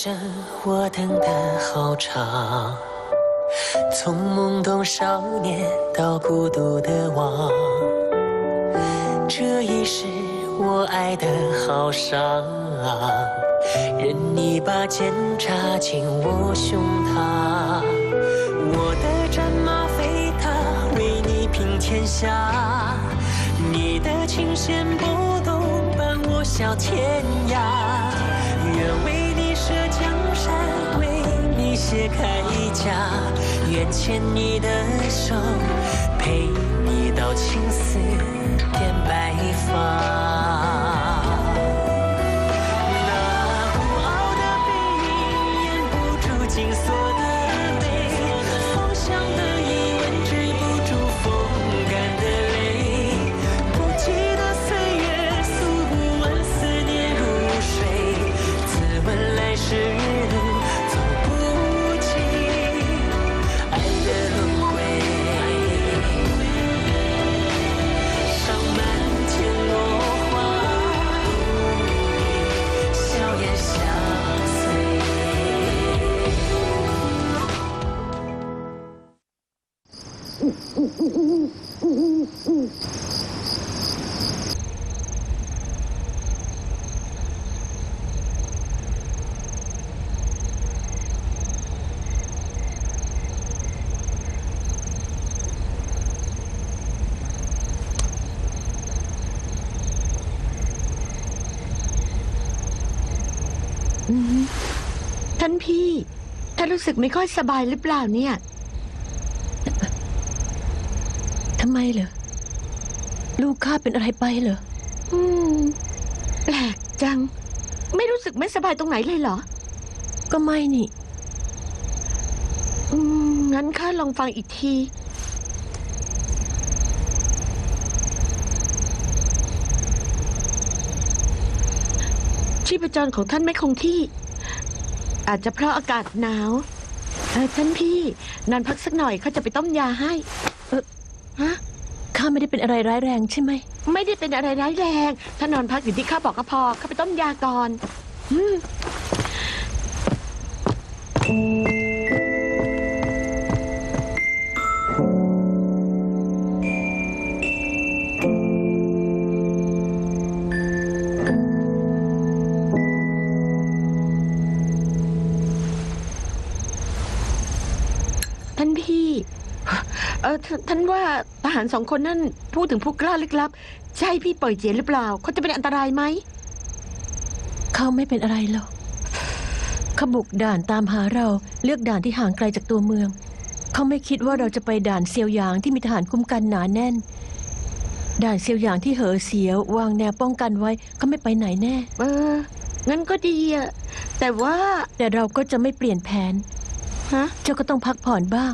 生我等得好长，从懵懂少年到孤独的王，这一世我爱得好伤，任你把剑插进我胸膛，我的战马飞踏，为你平天下，你的琴弦拨动，伴我笑天涯。愿为这江山，为你卸铠甲，愿牵你的手，陪你到青丝变白发。 รู้สึกไม่ค่อยสบายหรือเปล่าเนี่ยทำไมเหรอ ลูกข้าเป็นอะไรไปเหรอ อืม แปลกจัง ไม่รู้สึกไม่สบายตรงไหนเลยเหรอ ก็ไม่นี่ อืม งั้นข้าลองฟังอีกที ชีพจรของท่านไม่คงที่ อาจจะเพราะอากาศหนาวเออท่านพี่ นอนพักสักหน่อยเขาจะไปต้มยาให้ เออฮะข้าไม่ได้เป็นอะไรร้ายแรงใช่ไหม ไม่ได้เป็นอะไรร้ายแรง ถ้านอนพักอยู่ที่ข้าบอกก็พอข้าไปต้มยาก่อนอืม ท่านท่านว่าทหารสองคนนั่นพูดถึงผู้กล้าลึกลับ ใช่พี่เปิดเจียนหรือเปล่า เขาจะเป็นอันตรายไหม เขาไม่เป็นอะไรหรอกเขาบุกด่านตามหาเราเลือกด่านที่ห่างไกลจากตัวเมือง เขาไม่คิดว่าเราจะไปด่านเซียวหยางที่มีทหารคุ้มกันหนาแน่น ด่านเซียวหยางที่เหอเสียว วางแนวป้องกันไว้เขาไม่ไปไหนแน่ เออ งั้นก็ดีอะแต่ว่า แต่เราก็จะไม่เปลี่ยนแผน ฮะ เจ้าก็ต้องพักผ่อนบ้าง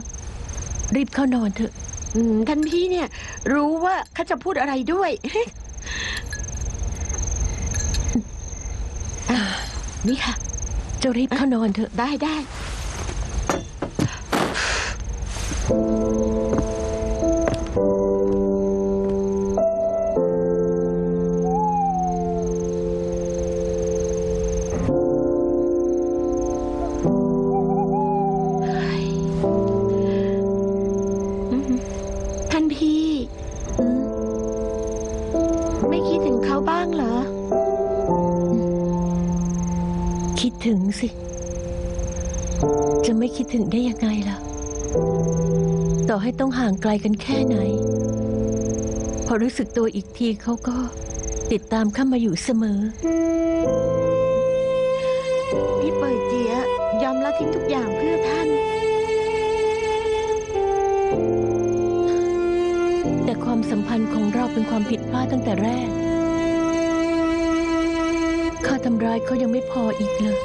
รีบเข้านอนเถอะ อืมท่านพี่เนี่ย รู้ว่าข้าจะพูดอะไรด้วย อะนี่ค่ะ เจ้ารีบเข้านอนเถอะ ได้ได้อื คิดถึงเขาบ้างเหรอ คิดถึงสิ จะไม่คิดถึงได้ยังไงล่ะ ต่อให้ต้องห่างไกลกันแค่ไหน พอรู้สึกตัวอีกทีเขาก็ติดตามข้ามาอยู่เสมอ พี่เปิดเจียยอมละทิ้งทุกอย่างเพื่อท่าน แต่ความสัมพันธ์ของเราเป็นความผิดพลาดตั้งแต่แรก ข้าทำร้ายเขายังไม่พออีกเลย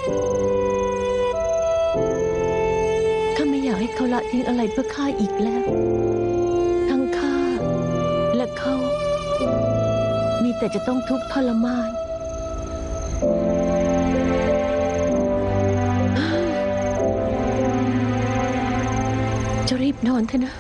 ข้าไม่อยากให้เขาละทิ้งอะไรเพื่อข้าอีกแล้ว ทั้งข้าและเขา มีแต่จะต้องทุกข์ทรมานจะรีบนอนเถอะนะ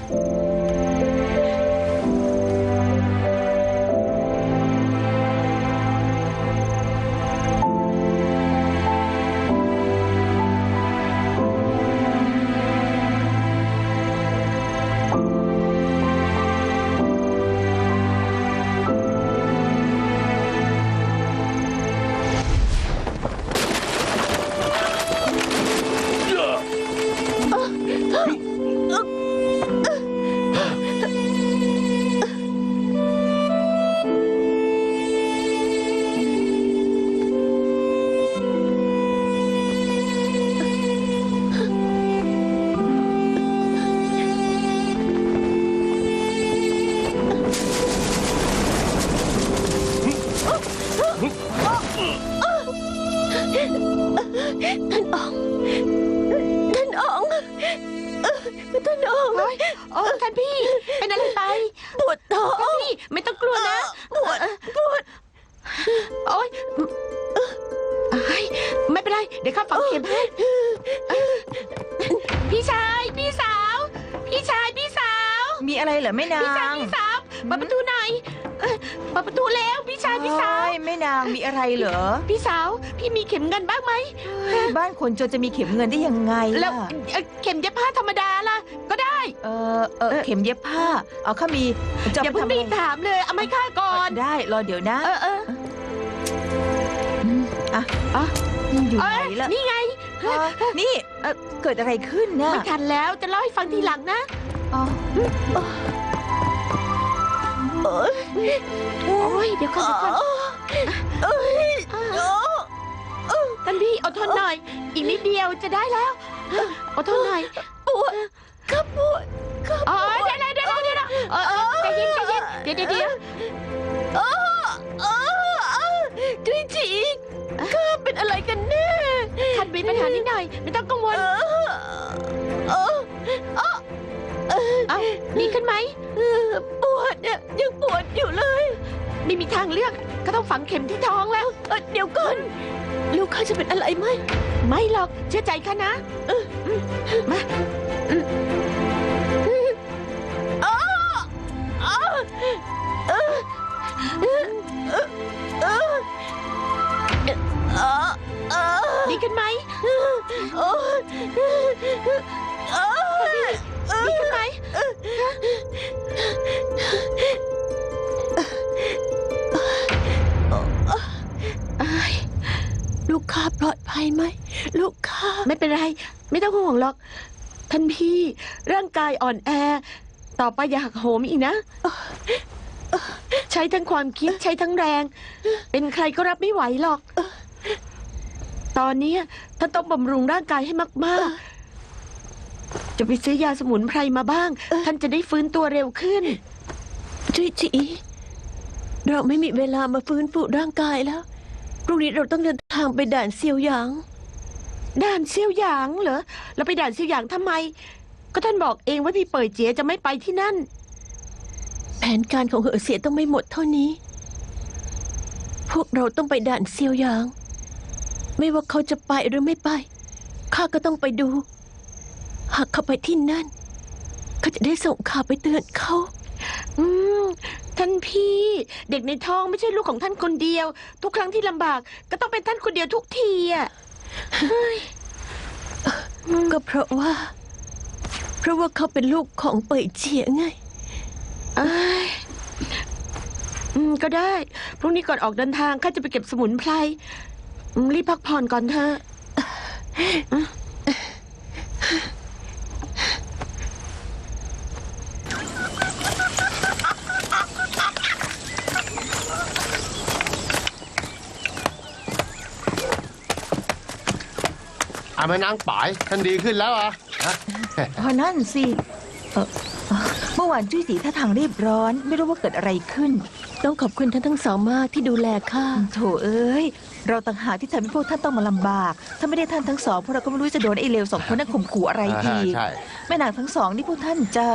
อะไรเหรอแม่นาพี่ชายงพี่สาวเปิดประตูหน่อยเอ้ยเปิดประตูแล้วพี่ชายพี่สาวโอ้ยแม่นางมีอะไรเหรอ พี่สาวพี่มีเข็มเงินบ้างไหมบ้านคนจนจะมีเข็มเงินได้ยังไงแล้วล่ะเอ่อเข็มเย็บผ้าธรรมดาล่ะ ก็ได้ เออเออเข็มเย็บผ้า เอาข้ามีจะอย่าไปเพิ่งทำรีอะไรบถามเลยเอาไม่ค่าก่อนได้ รอเดี๋ยวนะเออเออมอะอ๋ออยู่เอ้ไหนยล่ะนี่ไง เอ้อนี่เอ่อเกิดอะไรขึ้นนะไม่ทันแล้วจะเล่าให้ฟังทีหลังนะ อ๋อโอ้ยเดี๋ยวก่อนเดี๋ยวก่อนเอ้ยท่านพี่อดทนหน่อย อีกนิดเดียวจะได้แล้วอดทนหน่อยปวดข้าปวดอ๋อเดี๋ยวเดี๋ยวเดี๋ยวเดี๋ยวเออใจเย็นใจเย็นเดี๋ยวเดี๋ยวเดี๋ยวอ้ออ้ออจุยจีข้าเป็นอะไรกันแน่ท่านมีปัญหานิดหน่อย ไม่ต้องกังวล ดีขึ้นไหมปวดเนี่ยยังปวดอยู่เลย ไม่มีทางเลือกก็ต้องฝังเข็มที่ท้องแล้วเออเดี๋ยวก่อนลูกข้าจะเป็นอะไรไหมไม่หรอกเชื่อใจข้านะเอออืมมาอืมอ้ออ้อเออเออเออเออเออเออดีขึ้นไหมโอ้ยโอ้ ข้าปลอดภัยไหม ลูกข้าไม่เป็นไร ไม่ต้องห่วงหรอก ท่านพี่ร่างกายอ่อนแอ ต่อไปอย่าหักโหมอีกนะ ใช้ทั้งความคิดใช้ทั้งแรง เป็นใครก็รับไม่ไหวหรอก ตอนนี้ท่านต้องบำรุงร่างกายให้มาก ๆ จะไปซื้อยาสมุนไพรมาบ้าง ท่านจะได้ฟื้นตัวเร็วขึ้นจุยจีเราไม่มีเวลามาฟื้นฟูร่างกายแล้วพรุ่งนี้เราต้องเดิน ทางไปด่านเซียวหยาง ด่านเซียวหยางเหรอเราไปด่านเซียวหยางทำไม ก็ท่านบอกเองว่าพี่เปิดเจียจะไม่ไปที่นั่น แผนการของเหอเสียต้องไม่หมดเท่านี้ พวกเราต้องไปด่านเซียวหยาง ไม่ว่าเขาจะไปหรือไม่ไป ข้าก็ต้องไปดู หากเขาไปที่นั่นข้าจะได้ส่งข่าวไปเตือนเขา อืม ท่านพี่ เด็กในท้องไม่ใช่ลูกของท่านคนเดียว ทุกครั้งที่ลำบาก ก็ต้องเป็นท่านคนเดียวทุกทีอะก็เพราะว่า เพราะว่าเขาเป็นลูกของเป่ยเฉียไงเอ้ยอืมก็ได้พรุ่งนี้ก่อนออกเดินทางข้าจะไปเก็บสมุนไพรอืมรีบพักผ่อนก่อนเถอะ อะแม่นางป๋ายท่านดีขึ้นแล้วอะฮะพอนั่นสิเอ่อเอ่อเมื่อวานจุ้ยสีท่าทางรีบร้อน ไม่รู้ว่าเกิดอะไรขึ้น ต้องขอบคุณท่านทั้งสองมากที่ดูแลข้าโถเอ้ย เราต่างหากที่ทำให้พวกท่านต้องมาลำบาก ถ้าไม่ได้ท่านทั้งสองพวกเราก็ไม่รู้จะโดนไอ้เลวสองคนนั้นข่มขู่อะไรอ่าอีก ใช่ แม่นางทั้งสองนี่พวกท่านจะ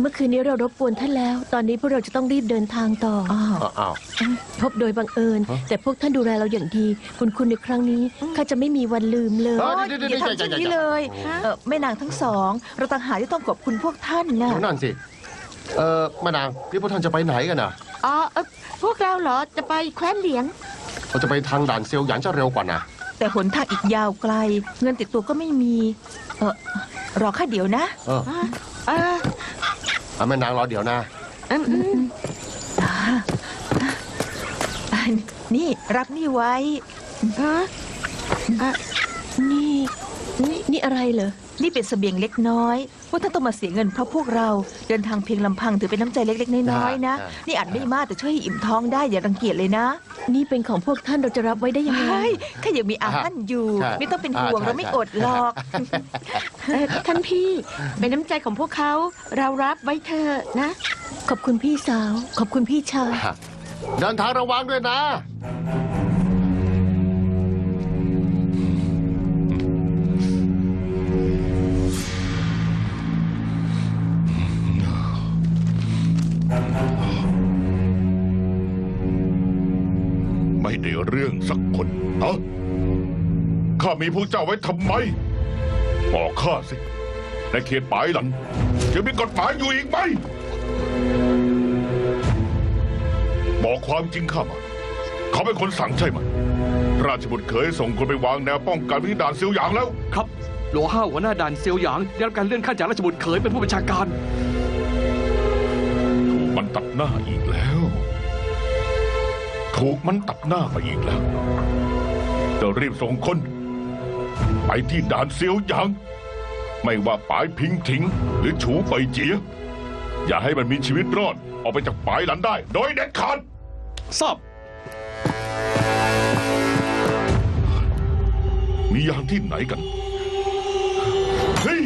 เมื่อคืนนี้เรารบกวนท่านแล้ว ตอนนี้พวกเราจะต้องรีบเดินทางต่อออ้าวอ้าวอ้าวพบโดยบังเอิญฮะแต่พวกท่านดูแลเราอย่างดี คุณคุณในครั้งนี้ข้าจะไม่มีวันลืมเลยเอโอ๊อยเดี๋ยวอเดี๋ยวย่าทำเดี๋ยวเช่นนี้เลยเออแม่นางทั้งสอง เราต่างหากที่ต้องขอบคุณพวกท่านนะเดี๋ยวนั่นสิ เออแม่นางนี่พวกท่านจะไปไหนกันน่ะอ๋อเอ่อพวกเราเหรอจะไปแคว้นเหลียง เราจะไปทางด่านเซียวหยานจะเร็วกว่านะ แต่หนทางอีกยาวไกล เงินติดตัวก็ไม่มี เออรอข้าเดี๋ยวนะ เอออ่าอ่ เอาแม่นางรอเดี๋ยวนะ อืมอืมอ่าอ่านี่รับนี่ไว้อ่าอะนี่ นี่นี่อะไรเหรอ นี่เป็นเสบียงเล็กน้อยพวกท่านต้องมาเสียเงินเพราะพวกเราเดินทางเพียงลำพังถือเป็นน้ำใจเล็กๆน้อยๆนะอ่านี่อาจไม่มากแต่ช่วยให้อิ่มท้องได้อย่ารังเกียจเลยนะนี่เป็นของพวกท่านเราจะรับไว้ได้ยังไงใช่แค่ยังมีอาหารอยู่ ใช่ไม่ต้องเป็นห่วงอ่าใช่ เราไม่อดหรอกเอ่อท่านพี่เป็นน้ำใจของพวกเขาเรารับไว้เถอะนะ ขอบคุณพี่สาว ขอบคุณพี่ชายอะเดินทางระวังด้วยนะ เรื่องสักคนฮะข้ามีพวกเจ้าไว้ทำไม บอกข้าสิ ในเขตปายหลันจะมีกฎหมายอยู่อีกไหม บอกความจริงข้ามา เขาเป็นคนสั่งใช่ไหม ราชบุตรเคยส่งคนไปวางแนวป้องกันที่ด่านเซียวหยางแล้ว ครับ หลวงห้าหัวหน้าด่านเซียวหยางได้รับการเลื่อนขั้นจากราชบุตรเขยเป็นผู้บัญชาการ ถูกมันตัดหน้าอีกแล้ว ถูกมันตัดหน้ามาอีกแล้วจะรีบส่งคน ไปที่ด่านเซียวหยาง ไม่ว่าปายพิงถิง หรือฉูไปเจีย อย่าให้มันมีชีวิตรอด ออกไปจากปายหลันได้ โดยเด็ดขาดทราบมียานที่ไหนกัน เฮ้ย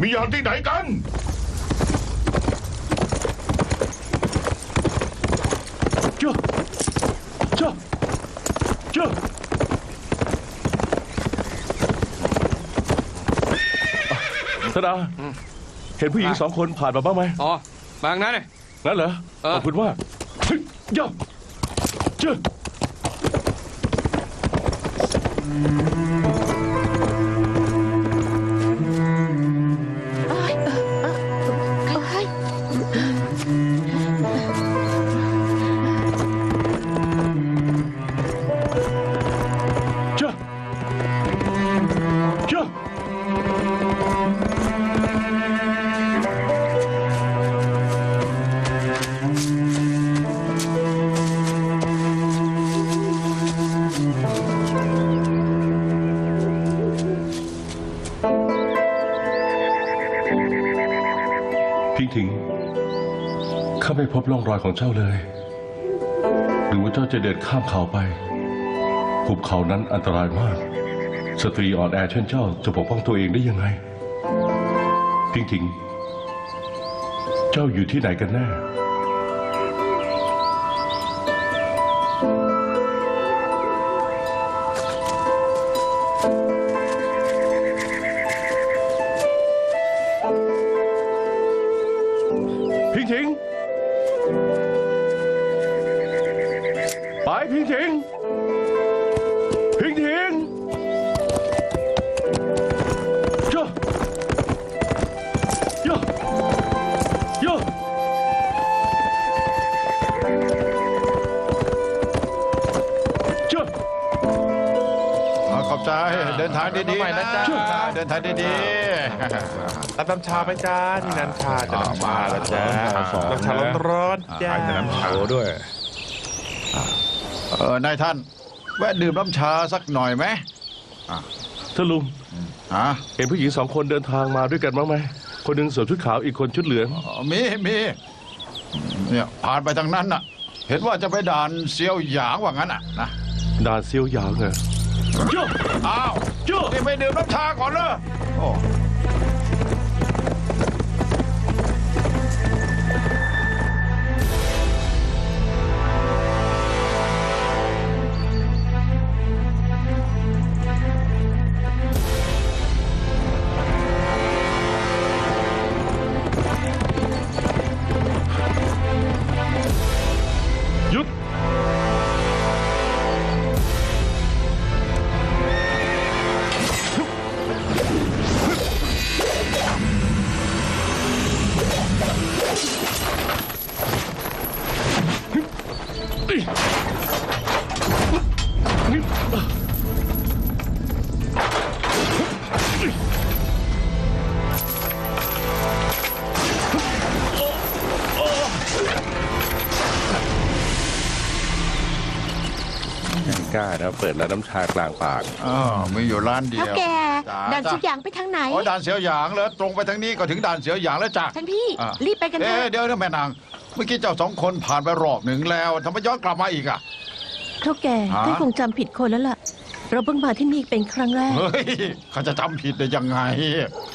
มียานที่ไหนกัน เจ้า เจ้า เจ้า ธดาเห็นผู้หญิงสองคนผ่านมาบ้างไหมอ๋อบางนั้นเลยงั้นเหรอเออ ขอบคุณมากเฮ้ยย่าเจ้า ร่องรอยของเจ้าเลย หรือว่าเจ้าจะเดินข้ามเขาไปหุบเขานั้นอันตรายมาก สตรีอ่อนแอเช่นเจ้าจะปกป้องตัวเองได้ยังไงพิงถิงเจ้าอยู่ที่ไหนกันแน่ เดินทางดีๆนะจ๊ะเดินทางดีรับน้ำชาไปจ้าที่นันชาจะน้ำชาแล้วจ้าน้ำชาร้อนๆจ้าน้ำชาด้วยๆเออนายท่าน แวะดื่มน้ำชาสักหน่อยไหมท่านลุงฮะเห็นผู้หญิงสองคนเดินทางมาด้วยกันบ้างไหม คนหนึ่งสวมชุดขาวอีกคนชุดเหลืองอ๋อมีมีเนี่ยผ่านไปทางนั้นน่ะ เห็นว่าจะไปด่านเซียวหยางว่างั้นน่ะนะด่านเซียวหยางเหรอเจ้าอ้าวเจ้านี่ไม่ดื่มน้ำชาก่อนเลยโอ้ กล้านะเปิดแล้วน้ำชากลางปากอ๋อมีอยู่ร้านเดีเท่ายวแกจ้าด่านสุกอย่างไปทางไหน โอ้ด่านเสียวหยางเลยตรงไปทางนี้ก็ถึงด่านเสียวหยางแล้วจ้ะ ท่านพี่ อะ รีบไปกันเถเอ๊ะอะเดี๋ยวนะแม่นาง เมื่อกี้เจ้าสองคนผ่านไปรอบหนึ่งแล้วทำไมย้อนกลับมาอีกอะ เท่าแก่ฮะ ท่านคงจำผิดคนแล้วล่ะ เราเพิ่งมาที่นี่เป็นครั้งแรก เฮ้ยเขาจะจำผิดได้ยังไง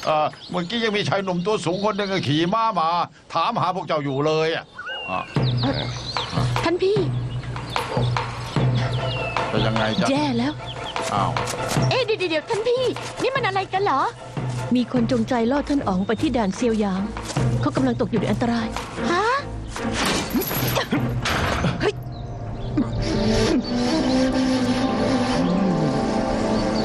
เออเมื่อกี้ยังมีชายหนุ่มตัวสูงคนหนึ่งขี่ม้ามา ถามหาพวกเจ้าอยู่เลยอะอะท่านพี่็นยังไงจ๊ะแย่แล้ว อ้าวเอ๊ะเดี๋ยวเดียวท่านพี่ นี่มันอะไรกันเหรอ มีคนจงใจล่อท่านอ๋องไปที่ด่านเซียวหยาง เขากำลังตกอยู่ในอันตราย ฮะ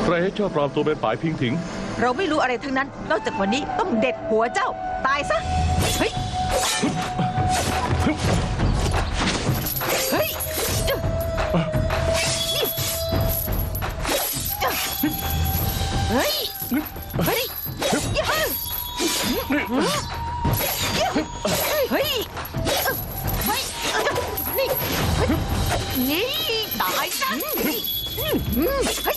ใครให้เจ้าปลอมตัวเป็นปายพิงถิง เราไม่รู้อะไรทั้งนั้น นอกจากวันนี้ต้องเด็ดหัวเจ้า ตายซะ เฮ้ย เฮ้ยเฮ้ยนี่นี่ตายซะนี่เฮ้ยเฮ้ยเฮ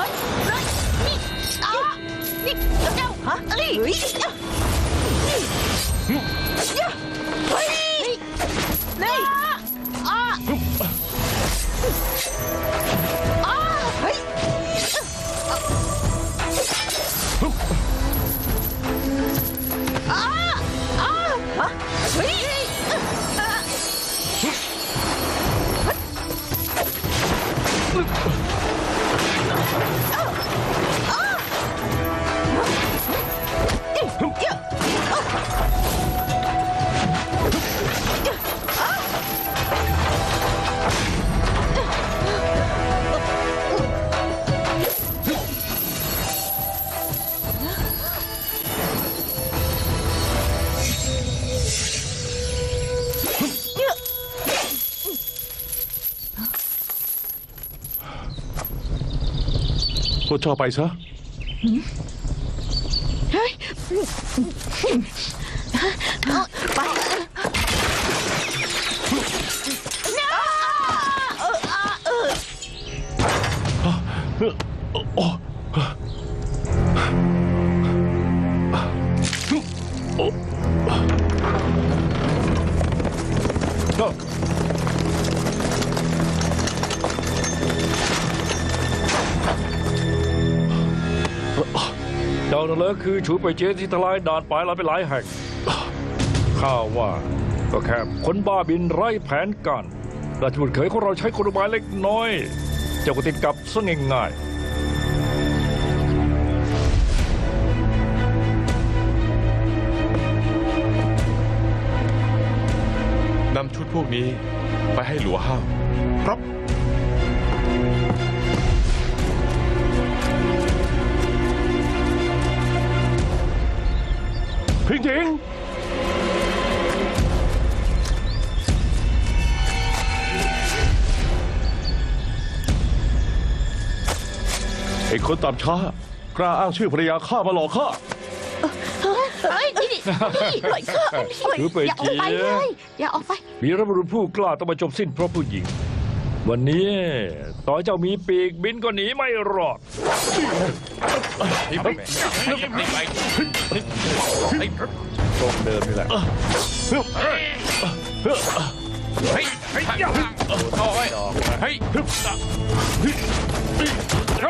้ยเฮ้ยนี่อะนี่เจ้าฮะเพวกเจ้าไปซะไป啊 เจ้านั่นแหละคือชูไปเจที่ทลายด่านปลายเราไปหลายแห่ง ข้าว่าก็แค่คนบ้าบินไร้แผนการราชบุตรเขยของเราใช้กลอุบายเล็กน้อย เจ้าก็ติดกับซะง่ายนำชุดพวกนี้ไปให้หลัวห้าวครับ คนตามช้า กล้าอ้างชื่อภรรยาข้ามาหลอกข้า เฮ้ยนี่นี่นี่ปล่อยข้าปล่อยถือไปอย่าออกไปเจี๊เลยอย่าออกไป วีรบุรุษผู้กล้าต้องมาจบสิ้นเพราะผู้หญิง วันนี้ต่อให้เจ้ามีปีกบินก็หนีไม่รอดตรงเดิมนี่แหละ หล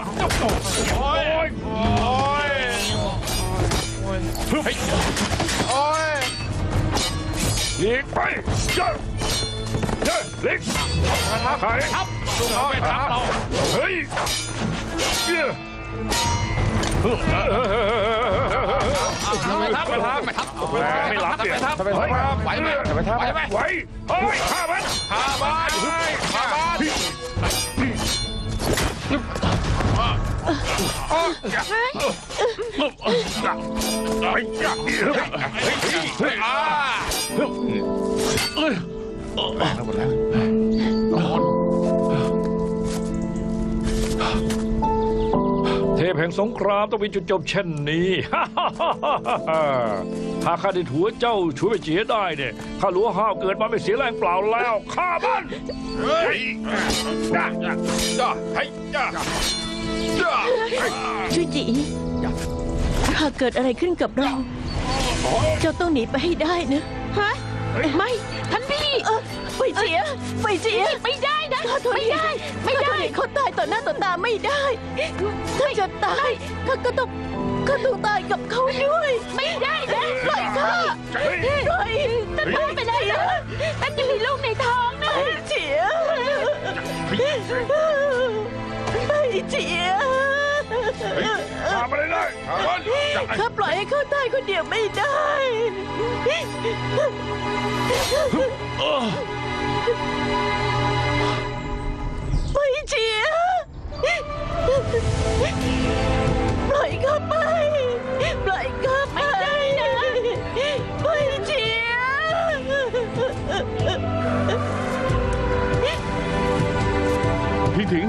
ีกไปเจ้าเจ้าหลีกครครับลูกน้องไปทับเรา เฮ้ยเจ้าไม่ทับไม่ทับไม่ทับไม่รับเนี่ยไม่ทับไหวไหมไม่ทับไหวไหมไหวเฮ้ยฆ่ามันฆ่ามันฆ่ามัน เดี๋ยวเฮ้ยอ่าเทพแห่งสงครามต้องมีจุดจบเช่นนี้ หากข้าได้ถัวเจ้าช่วยไปเจียได้เนี่ยข้าหลัวห้าวเกิดมาไม่เสียแรงเปล่าแล้วฆ่ามัน เฮ้ยจ้าจ้าเฮ้ยจ้า ช่วยจีหากเกิดอะไรขึ้นกับเรา เจ้าต้องหนีไปให้ได้นะ ฮะ ไม่ท่านพี่เออไปเจียไปเจียไม่ได้นะไม่ได้ ไม่ได้เขาตายต่อหน้าต่อตาไม่ได้ ถ้าจะตายข้าก็ต้องก็ต้องตายกับเขาด้วย ไม่ได้ ข้าปล่อยให้เขาตายคนเดียวไม่ได้ไม่เชียปล่อยข้าไป ปล่อยข้าไปไม่เชียพี่ถิง